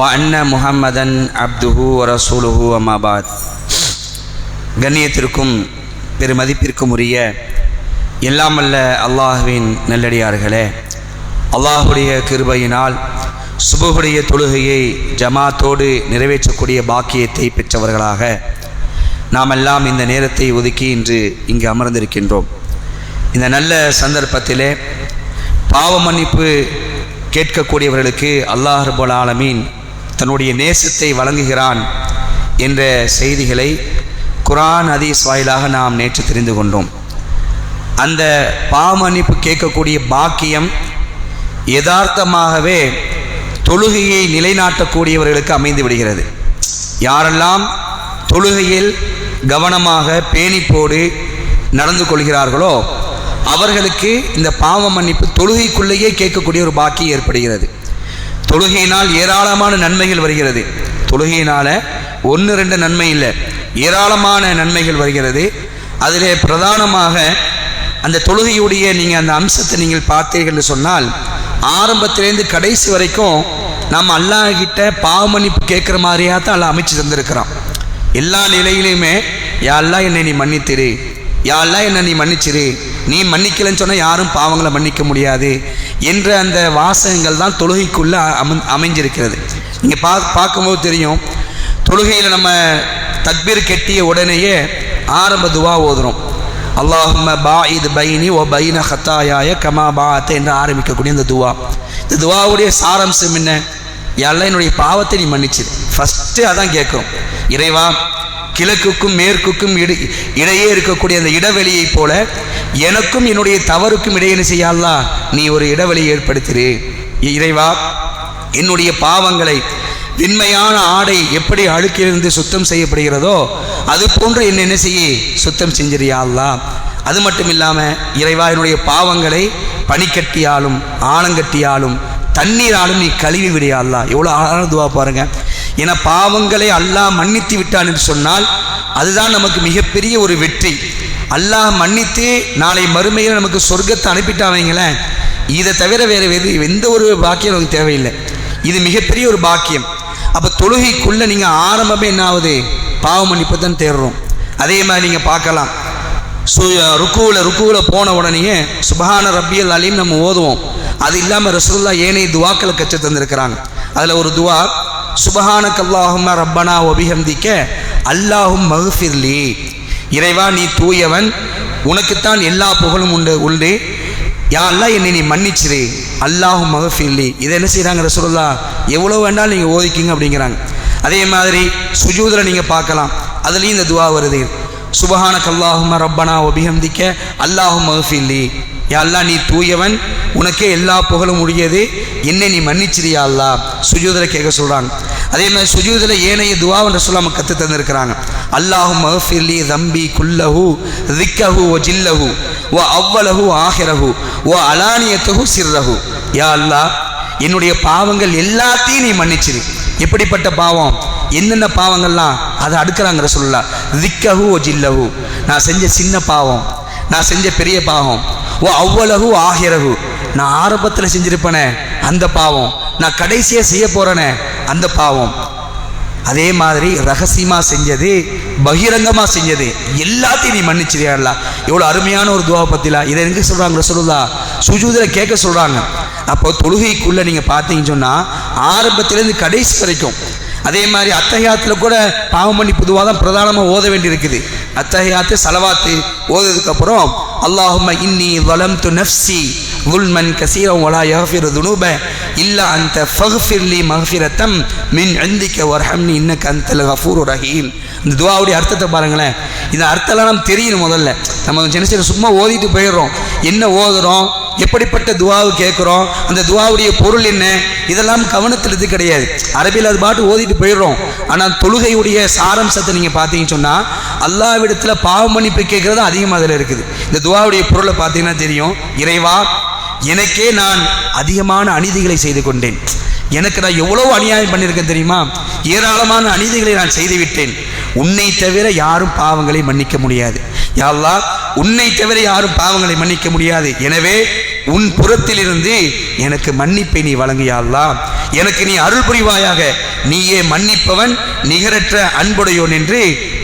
அன்ன முஹம்மதன் அப்துஹு ரசூலுஹு அமாபாத் கண்ணியத்திற்கும் பெருமதிப்பிற்கும் உரிய எல்லாமல்ல அல்லாஹுவின் நல்லடியார்களே அல்லாஹுடைய கிருபையினால் சுபுடைய தொழுகையை ஜமாத்தோடு நிறைவேற்றக்கூடிய பாக்கியத்தை பெற்றவர்களாக நாம் எல்லாம் இந்த நேரத்தை ஒதுக்கி இன்று இங்கு அமர்ந்திருக்கின்றோம். இந்த நல்ல சந்தர்ப்பத்திலே பாவ மன்னிப்பு கேட்கக்கூடியவர்களுக்கு அல்லாஹ் ரபுல் ஆலமீன் தன்னுடைய நேசத்தை வழங்குகிறான் என்ற செய்திகளை குரான் அதீஸ் வாயிலாக நாம் நேற்று தெரிந்து கொண்டோம். அந்த பாமன்னிப்பு கேட்கக்கூடிய பாக்கியம் யதார்த்தமாகவே தொழுகையை நிலைநாட்டக்கூடியவர்களுக்கு அமைந்து விடுகிறது. யாரெல்லாம் தொழுகையில் கவனமாக பேணிப்போடு நடந்து கொள்கிறார்களோ அவர்களுக்கு இந்த பாவ மன்னிப்பு தொழுகைக்குள்ளேயே கேட்கக்கூடிய ஒரு பாக்கியம் ஏற்படுகிறது. தொழுகையினால் ஏராளமான நன்மைகள் வருகிறது. தொழுகையினால் ஒன்று ரெண்டு நன்மை இல்லை. ஏராளமான நன்மைகள் வருகிறது. அதிலே பிரதானமாக அந்த தொழுகையுடைய நீங்கள் அந்த அம்சத்தை நீங்கள் பார்த்தீர்கள் என்று சொன்னால் ஆரம்பத்திலேருந்து கடைசி வரைக்கும் நம்ம அல்லாஹிட்ட பாவமன்னிப்பு கேட்குற மாதிரியாக தான் அல்லா அமைச்சு தந்திருக்கிறான். எல்லா நிலையிலையுமே யாரெல்லாம் என்னை நீ மன்னித்திரு. யாரெல்லாம் என்னை நீ மன்னிச்சிரு. நீ மன்னிக்கலைன்னு சொன்னால் யாரும் பாவங்களை மன்னிக்க முடியாது. என்ற அந்த வாசகங்கள் தான் தொழுகைக்குள்ளே அம அமைஞ்சிருக்கிறது. நீங்கள் பா பார்க்கும்போது தெரியும் தொழுகையில் நம்ம தக்பீர் கெட்டிய உடனேயே ஆரம்ப துவா ஓதுறோம். பா இது பைனி ஓ பைன ஹத்தாயாய கமா பாத்த என்று ஆரம்பிக்கக்கூடிய இந்த துவா. இந்த துவாவுடைய சாரம்சம் என்ன? எல்லாம் என்னுடைய பாவத்தை நீ மன்னிச்சிரு. ஃபஸ்ட்டு அதான் கேட்கும் இறைவா கிழக்குக்கும் மேற்குக்கும் இடு இடையே இருக்கக்கூடிய அந்த இடைவெளியைப் போல எனக்கும் என்னுடைய தவறுக்கும் இடையே செய்யலா நீ ஒரு இடைவெளியை ஏற்படுத்திரு. இறைவா என்னுடைய பாவங்களை வெண்மையான ஆடை எப்படி அழுக்கிலிருந்து சுத்தம் செய்யப்படுகிறதோ அது போன்று என்ன என்ன செய்ய? சுத்தம் செஞ்சிரியாள்லா அது மட்டும் இல்லாமல் இறைவா என்னுடைய பாவங்களை பனிக்கட்டியாலும் ஆழங்கட்டியாலும் தண்ணீராலும் நீ கழுவி விடியாள்லா எவ்வளோ அழகான துவா பாருங்கள் என பாவங்களை அல்லாஹ் மன்னித்து விட்டான் என்று சொன்னால் அதுதான் நமக்கு மிகப்பெரிய ஒரு வெற்றி. அல்லாஹ் மன்னித்து நாளை மறுமையில் நமக்கு சொர்க்கத்தை அனுப்பிட்டாவீங்களேன் இதை தவிர வேறு எது எந்த ஒரு பாக்கியம் நமக்கு தேவையில்லை. இது மிகப்பெரிய ஒரு பாக்கியம். அப்போ தொழுகைக்குள்ளே நீங்கள் ஆரம்பமே என்ன ஆகுது? பாவ மன்னிப்பு தான் தேடுறோம். அதே மாதிரி நீங்கள் பார்க்கலாம். சு ருக்குவில் ருக்குவில் போன உடனேயே சுபஹான ரப்பியல் அலீம் நம்ம ஓதுவோம். அது இல்லாமல் ரசூல்லா ஏனைய துவாக்களை கற்று தந்திருக்கிறாங்க அதில் ஒரு துவா சுபஹானக் அல்லாஹும் ரப்பனா ஒபிஹம்திக்க அல்லாஹும் மகுஃபிர்லி இறைவா நீ தூயவன். உனக்குத்தான் எல்லா புகழும் உண்டு உண்டு. யாரெல்லாம் என்னை நீ மன்னிச்சிரு. அல்லாஹும் மகஃபில்லி இதை என்ன செய்கிறாங்க ரசூல்லா எவ்வளோ வேண்டாலும் நீங்கள் ஓதிக்கிங்க அப்படிங்கிறாங்க. அதே மாதிரி சுஜூதில் நீங்கள் பார்க்கலாம். அதுலேயும் இந்த துவா வருது. சுபஹான கல்லாஹும ரப்பனா ஒபிஹம்திக்க அல்லாஹும் மகஃபில்லி அல்லா நீ தூயவன். உனக்கே எல்லா புகழும் உடையது என்னை நீ மன்னிச்சிரியா அல்லா? சுஜூதில் கேட்க சொல்கிறாங்க அதே மாதிரி சுஜூதில் ஏனைய துவாவன்ற சொல்ல நம்ம கற்று தந்திருக்கிறாங்க. அல்லாஹு மஹஃபிர்லி தம்பி குல்லஹு திக்கஹு ஓ ஜில்லஹு ஓ அவ்வளஹு ஆஹிரஹு ஓ அலானியத்தஹு சிர்ரஹு. யா அல்லா என்னுடைய பாவங்கள் எல்லாத்தையும் நீ மன்னிச்சிரு. எப்படிப்பட்ட பாவம்? என்னென்ன பாவங்கள்லாம்? அதை அடுக்கிறாங்கிற சொல்லலாம் திக்கஹு ஓ ஜில்லஹு. நான் செஞ்ச சின்ன பாவம் நான் செஞ்ச பெரிய பாவம் ஓ அவ்வளவு ஆகிறகு நான் ஆரம்பத்தில் செஞ்சிருப்பேனே அந்த பாவம். நான் கடைசியாக செய்ய போகிறேனே அந்த பாவம். அதே மாதிரி ரகசியமாக செஞ்சது பகிரங்கமாக செஞ்சது எல்லாத்தையும் நீ மன்னிச்சிரியாடலாம் எவ்வளோ அருமையான ஒரு துவா பற்றிலாம் இதை எங்கே சொல்கிறாங்க சொல்லுதா சுஜூதில் கேட்க சொல்கிறாங்க அப்போ தொழுகைக்குள்ளே நீங்கள் பார்த்தீங்கன்னு சொன்னால் ஆரம்பத்துலேருந்து கடைசி வரைக்கும். அதே மாதிரி அத்தகையாத்தில் கூட பாவம் பண்ணி பொதுவாக தான் பிரதானமாக ஓத வேண்டியிருக்குது. அத்தகையாத்து சலவாத்து ஓததுக்கப்புறம் அல்லாஹும்ம இன்னி வலம் து நஃப்சி ظلما كثيرا ولا يغفر الذنوب الا انت فاغفر لي مغفرة من عندك وارحمني انك انت الغفور الرحيم இந்த துவாவுடைய அர்த்தத்தை பாருங்களேன் இந்த அர்த்தம்லாம் நம்ம தெரியணும் முதல்ல நம்ம சின்ன சின்ன சும்மா ஓதிட்டு போயிடுறோம் என்ன ஓதுறோம் எப்படிப்பட்ட துவாவு கேட்குறோம்? அந்த துவாவுடைய பொருள் என்ன? இதெல்லாம் கவனத்தில் இது கிடையாது. அரபியில் அது பாட்டு ஓதிட்டு போயிடுறோம். ஆனால் தொழுகையுடைய சாரம்சத்தை நீங்கள் பார்த்தீங்கன்னு சொன்னால் அல்லாவிடத்தில் பாவ மன்னிப்பு கேட்குறது அதிகமாக அதில் இருக்குது. இந்த துவாவுடைய பொருளை பார்த்தீங்கன்னா தெரியும். இறைவா எனக்கே நான் அதிகமான அநீதிகளை செய்து கொண்டேன். எனக்கு நான் எவ்வளோ அநியாயம் பண்ணியிருக்கேன் தெரியுமா? ஏராளமான அநீதிகளை நான் செய்துவிட்டேன். உன்னை தவிர யாரும் பாவங்களை மன்னிக்க முடியாது. யாழ்லா உன்னை தவிர யாரும் பாவங்களை மன்னிக்க முடியாது. எனவே உன் புறத்திலிருந்து எனக்கு மன்னிப்பை நீ வழங்கியாள்லா எனக்கு நீ அருள் புரிவாயாக. நீயே மன்னிப்பவன் நிகரற்ற அன்புடையோன் என்று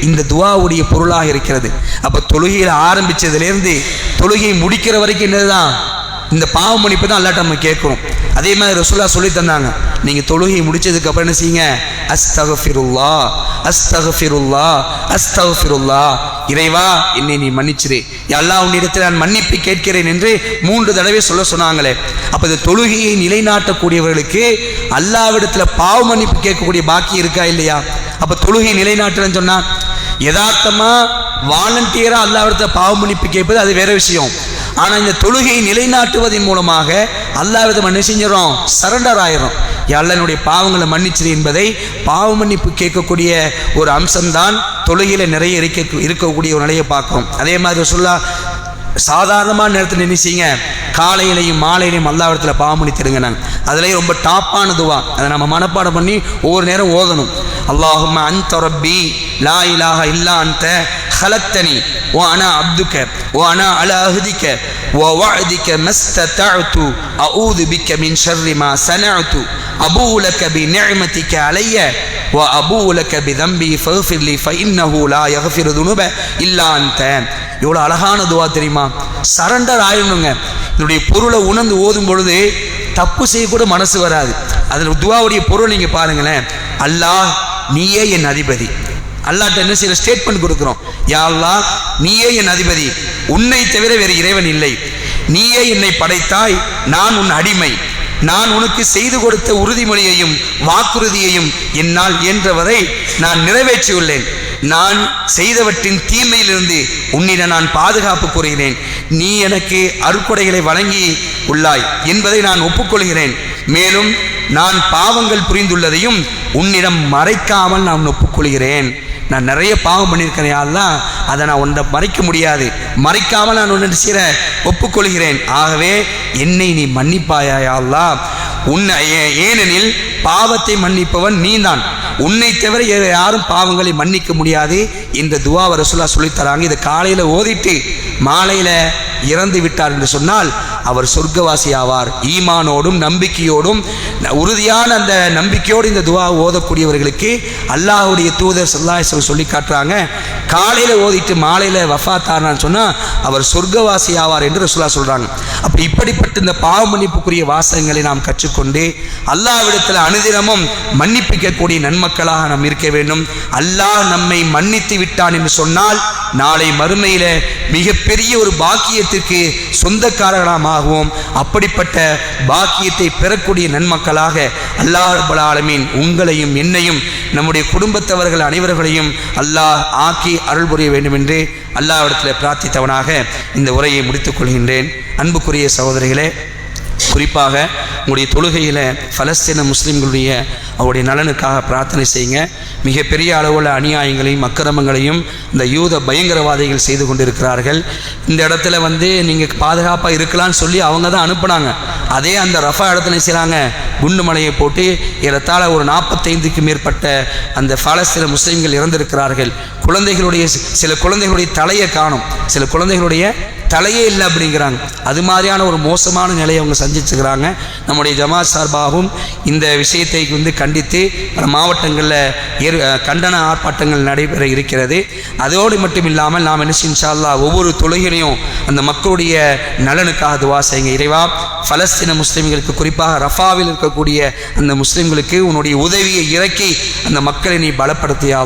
இந்த துவாவுடைய பொருளாக இருக்கிறது. அப்போ தொழுகையில் ஆரம்பிச்சதுலேருந்து தொழுகையை முடிக்கிற வரைக்கும் என்னதுதான்? இந்த பாவ மன்னிப்பு தான் அல்லாட்ட நம்ம கேட்குறோம். அதே மாதிரி ரசுல்லா சொல்லி தந்தாங்க. நீங்கள் தொழுகை முடிச்சதுக்கு அப்புறம் என்ன செய்யுங்க? அஸ்தகஃபிருல்லா அஸ்தகஃபிருல்லா அஸ்தகஃபிருல்லா இறைவா என்னை நீ மன்னிச்சிரு. எல்லா உன்னிடத்தில் நான் மன்னிப்பு கேட்கிறேன் என்று மூன்று தடவை சொல்ல சொன்னாங்களே. அப்போ இந்த தொழுகையை நிலைநாட்டக்கூடியவர்களுக்கு அல்லாவிடத்தில் பாவ மன்னிப்பு கேட்கக்கூடிய பாக்கி இருக்கா இல்லையா? அப்போ தொழுகை நிலைநாட்டுறேன்னு சொன்னால் யதார்த்தமாக வாலண்டியராக அல்லாவிடத்தில் பாவ மன்னிப்பு கேட்பது அது வேற விஷயம். ஆனால் இந்த தொழுகையை நிலைநாட்டுவதன் மூலமாக அல்லாவிதம் என்ன செஞ்சிடறோம்? சரண்டர் ஆயிரும் எல்லனுடைய பாவங்களை மன்னிச்சிரு என்பதை பாவ மன்னிப்பு கேட்கக்கூடிய ஒரு அம்சம்தான் தொழுகையில் நிறைய இருக்க இருக்கக்கூடிய ஒரு நிலையை பார்க்குறோம். அதே மாதிரி சொல்லா சாதாரணமான நேரத்தில் நினைச்சிங்க காலையிலையும் மாலையிலையும் அல்லாவிடத்தில் பாவமணி திருங்க நாங்கள் அதுலேயும் ரொம்ப டாப்பான துவா. அதை நம்ம மனப்பாடம் பண்ணி ஒவ்வொரு நேரம் ஓதணும். அல்லாஹும் அன்த ரப்பி லா இலாக இல்லா ஹலத்தனி ஓ அனா அப்துக்க ஓ அனா அலா அஹதிக்க ஓ வாதிக்க மஸ்தத்து அஊது பிக்க மின் ஷர்ரிமா சனஅத்து அபூலக்க பி நிஅமதிக்க அலைய ஓ அபூலக்க பி தம்பி ஃபஃபிர்லி ஃபஇன்னஹு லா யஃபிரு துனுப இல்லா அந்த எவ்வளோ அழகான துவா தெரியுமா? சரண்டர் ஆயிடணுங்க. இதனுடைய பொருளை உணர்ந்து ஓதும் பொழுது தப்பு செய்யக்கூட மனசு வராது. அதில் துவாவுடைய பொருள் நீங்கள் பாருங்களேன். அல்லாஹ் நீயே என் அதிபதி. அல்லாட்ட என்ன செய்யற? ஸ்டேட்மெண்ட் கொடுக்குறோம். யா நீயே என் அதிபதி. உன்னை தவிர வேறு இறைவன் இல்லை. நீயே என்னை படைத்தாய். நான் உன் அடிமை. நான் உனக்கு செய்து கொடுத்த உறுதிமொழியையும் வாக்குறுதியையும் என்னால் இயன்றவரை நான் நிறைவேற்றியுள்ளேன். நான் செய்தவற்றின் தீமையிலிருந்து உன்னிடம் நான் பாதுகாப்பு கூறுகிறேன். நீ எனக்கு அருட்கொடைகளை வழங்கி உள்ளாய் என்பதை நான் ஒப்புக்கொள்கிறேன். மேலும் நான் பாவங்கள் புரிந்துள்ளதையும் உன்னிடம் மறைக்காமல் நான் ஒப்புக்கொள்கிறேன். நான் நிறைய பாவம் பண்ணியிருக்கிறேன் யாரெல்லாம் அதை நான் ஒன்றை மறைக்க முடியாது. மறைக்காமல் நான் ஒன்று சிற ஒப்புக்கொள்கிறேன். ஆகவே என்னை நீ மன்னிப்பாயா யாழ்லா உன்னை ஏ- ஏனெனில் பாவத்தை மன்னிப்பவன் நீதான். உன்னை தவிர யாரும் பாவங்களை மன்னிக்க முடியாது. இந்த துவாவை ரசுல்லா சொல்லித் தராங்க. இதை காலையில் ஓதிட்டு மாலையில் இறந்து விட்டார் என்று சொன்னால் அவர் சொர்க்கவாசி ஆவார் ஈமானோடும் நம்பிக்கையோடும் ந- உறுதியான அந்த நம்பிக்கையோடு இந்த துவா ஓதக்கூடியவர்களுக்கு அல்லாஹுடைய தூதர் சொல்லாஹ் சொல்லி காட்டுறாங்க. காலையில் ஓதிட்டு மாலையில் வஃபாத்தார்னான்னு சொன்னால் அவர் சொர்க்கவாசி ஆவார் என்று ரசுல்லா சொல்கிறாங்க அப்போ இப்படிப்பட்ட இந்த பாவ மன்னிப்புக்குரிய வாசகங்களை நாம் கற்றுக்கொண்டு அல்லாவிடத்தில் அனுதினமும் மன்னிப்பிக்கக்கூடிய நன்மக்களாக நாம் இருக்க வேண்டும். அல்லாஹ் நம்மை மன்னித்து விட்டான் என்று சொன்னால் நாளை மறுமையில் மிகப்பெரிய ஒரு பாக்கியத்திற்கு சொந்தக்காரர்களாக சொந்தக்காரர்களாகவும் அப்படிப்பட்ட பாக்கியத்தை பெறக்கூடிய நன்மக்களாக அல்லாஹ் ஆலமீன் உங்களையும் என்னையும் நம்முடைய குடும்பத்தவர்கள் அனைவர்களையும் அல்லாஹ் ஆக்கி அருள் புரிய வேண்டும் என்று அல்லாஹ்விடத்தில் பிரார்த்தித்தவனாக இந்த உரையை முடித்துக் கொள்கின்றேன். அன்புக்குரிய சகோதரிகளே குறிப்பாக உங்களுடைய தொழுகையில் பலஸ்தீன முஸ்லீம்களுடைய அவருடைய நலனுக்காக பிரார்த்தனை செய்யுங்க. மிகப்பெரிய அளவுள்ள அநியாயங்களையும் அக்கிரமங்களையும் இந்த யூத பயங்கரவாதிகள் செய்து கொண்டிருக்கிறார்கள். இந்த இடத்துல வந்து நீங்கள் பாதுகாப்பாக இருக்கலாம்னு சொல்லி அவங்க தான் அனுப்புனாங்க. அதே அந்த ரஃபா இடத்துல செய்கிறாங்க குண்டு மலையை போட்டு ஏறத்தாழ ஒரு நாற்பத்தைந்துக்கு மேற்பட்ட அந்த பாலஸ்தீன முஸ்லீம்கள் இறந்திருக்கிறார்கள். குழந்தைகளுடைய சில குழந்தைகளுடைய தலையை காணும். சில குழந்தைகளுடைய தலையே இல்லை அப்படிங்கிறாங்க. அது மாதிரியான ஒரு மோசமான நிலையை அவங்க சந்திச்சுக்கிறாங்க. நம்முடைய ஜமாத் சார்பாகவும் இந்த விஷயத்தை வந்து கண்டித்து பல மாவட்டங்களில் ஏறு கண்டன ஆர்ப்பாட்டங்கள் நடைபெற இருக்கிறது. அதோடு மட்டும் இல்லாமல் நாம் என்ன செய்ய அல்லாஹ் ஒவ்வொரு தொழுகிலையும் அந்த மக்களுடைய நலனுக்காக துவா செய்யுங்க. இறைவா பலஸ்தீன முஸ்லீம்களுக்கு குறிப்பாக ரஃபாவில் இருக்கக்கூடிய அந்த முஸ்லீம்களுக்கு உன்னுடைய உதவியை இறக்கி அந்த மக்களை நீ பலப்படுத்தியா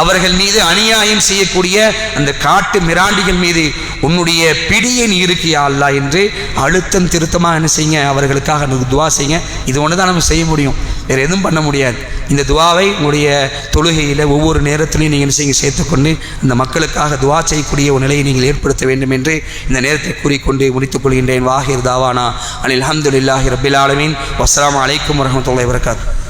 அவர்கள் மீது அநியாயம் செய்யக்கூடிய அந்த காட்டு மிராண்டிகள் மீது உன்னுடைய பிடியை நீ இருக்கியா அல்லா என்று அழுத்தம் திருத்தமாக என்ன செய்யுங்க? அவர்களுக்காக எனக்கு துவா செய்யுங்க. இது ஒன்று தான் நம்ம செய்ய முடியும். வேறு எதுவும் பண்ண முடியாது. இந்த துவாவை உங்களுடைய தொழுகையில் ஒவ்வொரு நேரத்திலையும் நீங்கள் என்ன சேர்த்துக்கொண்டு இந்த மக்களுக்காக துவா செய்யக்கூடிய ஒரு நிலையை நீங்கள் ஏற்படுத்த வேண்டும் என்று இந்த நேரத்தை கூறிக்கொண்டு முடித்துக் கொள்கின்றேன். வாஹிர் தாவானா. அனில் அஹமதுல்லாஹி ரபில் ஆலமீன். வஸ்லாம் அலைக்கும் வரஹ்மத்துல்லாஹி வரகாத்து